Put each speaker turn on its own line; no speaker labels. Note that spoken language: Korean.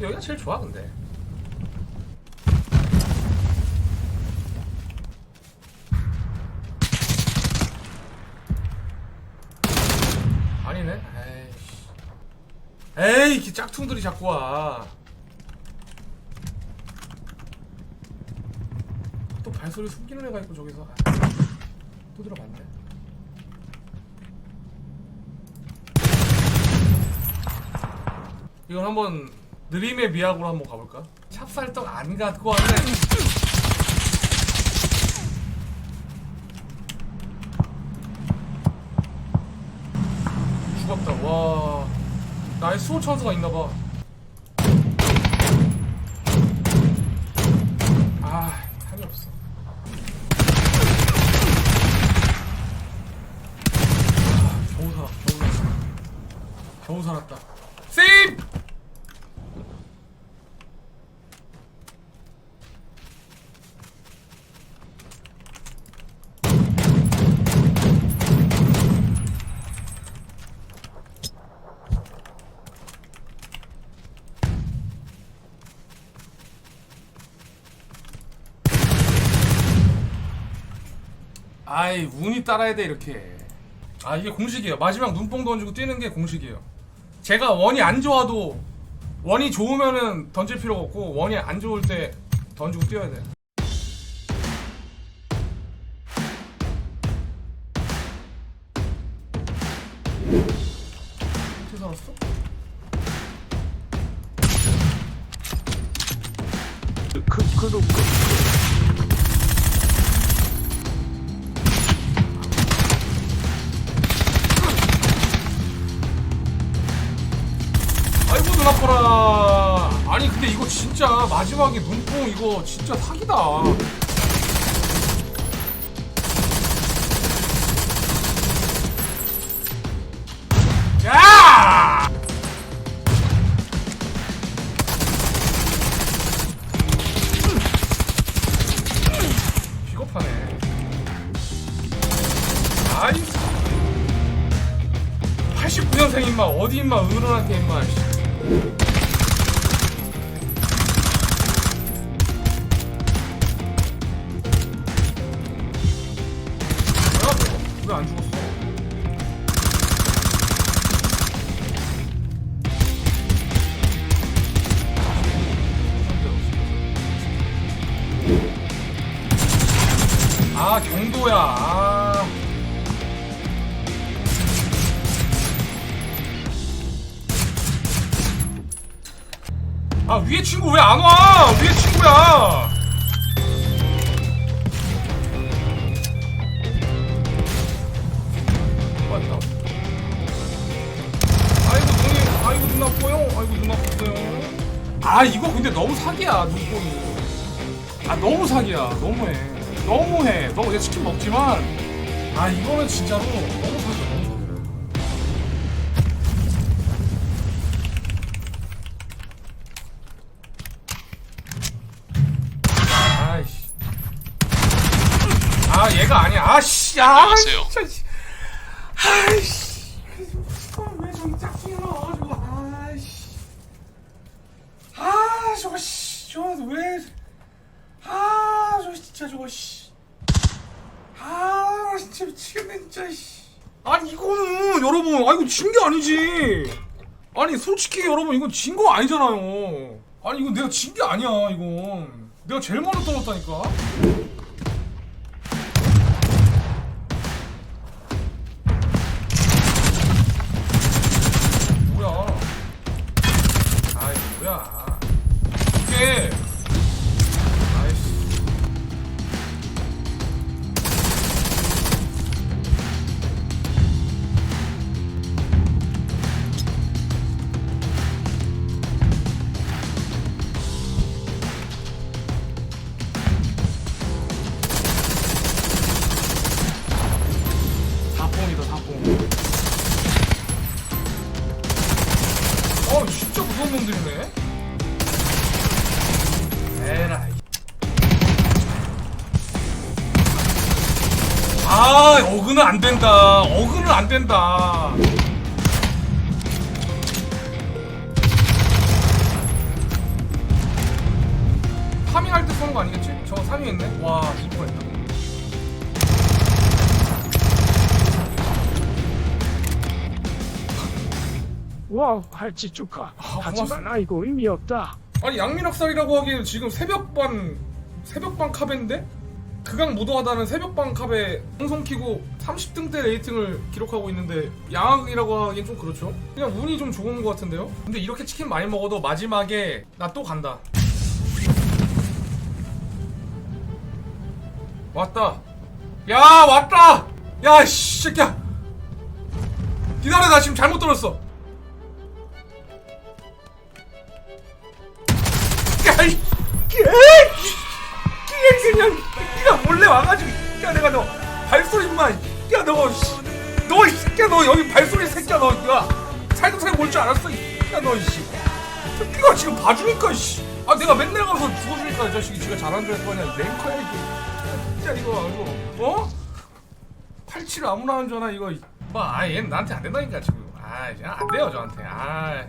여기가 제일 좋아 근데 아니네 에이 에이 이 짝퉁들이 자꾸 와. 또 발소리 숨기는 애가 있고 저기서 아, 또 들어갔네. 이건 한번 느림의 미학으로 한번 가볼까? 찹쌀떡 안 갖고 왔네. 죽었다. 와. 나의 수호 천수가 있나 봐. 아, 답이 없어. 아, 겨우 살았, 겨우. 겨우 살았다. 세이브! 아이 운이 따라야 돼 이렇게. 아 이게 공식이에요. 마지막 눈뽕 던지고 뛰는 게 공식이에요. 제가 원이 안 좋아도 원이 좋으면은 던질 필요가 없고 원이 안 좋을 때 던지고 뛰어야 돼 어떻게 살았어?
그, 그도, 그,
눈 아파라 아니 근데 이거 진짜 마지막에 눈뽕 이거 진짜 사기다 야! 비겁하네 아이 89년생 임마 어디 임마 어른한테 임마 씨. 아 경도야 아. 아 위에 친구 왜 안 와? 위에 친구야. 맞다. 아이고 눈이, 아이고 눈 아파요. 아이고 눈 아팠어요. 아 이거 근데 너무 사기야 눈뽕이. 아 너무 사기야. 너무해. 너무해. 너 내가 치킨 먹지만 아 이거는 진짜로 너무 사기야. 아 얘가 아니야. 아씨. 아,
안녕하세요.
진짜, 씨. 아이씨. 왜 저기 짝퉁이 나와가지고. 아이씨. 아 저거 씨. 저거 왜. 아 저거 진짜 저거 씨. 아 진짜 미치겠네 진짜 씨. 아니 이거는 여러분 아 이거 진 게 아니지. 아니 솔직히 여러분 이건 진 거 아니잖아요. 아니 이건 내가 진 게 아니야 이건. 내가 제일 먼저 떨었다니까. 뭐야? 이게 아이씨. 사뽕이다 사뽕. 어 진짜 무서운 놈들이네. 아 어그는 안 된다. 어그는 안 된다. 쏘는 거 아니겠지? 저 3위 했네? 와 죽을 뻔했다
와 할지 축하 하지만
고맙습니다.
아이고 의미 없다
아니 양민학살이라고 하기에는 지금 새벽반 새벽반 캅인데 극강 무도하다는 새벽반 캅에 방송 키고 30등대 레이팅을 기록하고 있는데 양악이라고 하기엔 좀 그렇죠 그냥 운이 좀 좋은 것 같은데요 근데 이렇게 치킨 많이 먹어도 마지막에 나 또 간다 왔다 야 왔다 야씨 새끼야 기다려 나 지금 잘못 들었어 야, 이 개, 개 그냥 몰래 와가지고 야 내가 너 발소리만 야. 너너 이 새끼야. 너 여기 발소리 새끼야 너야 살금살금 볼줄 알았어 야너 이씨 네가 지금 봐주니까 씨 아 내가 맨날 가서 죽어주니까 이 자식이 지가 잘하는 줄 알고 그냥 랭커야 이게. 진짜 이거 아주 어? 팔치를 아무나 하는 줄 아나 이거 뭐, 아, 얘는 나한테 안 된다니까, 지금. 아, 그냥 안 돼요, 저한테. 아.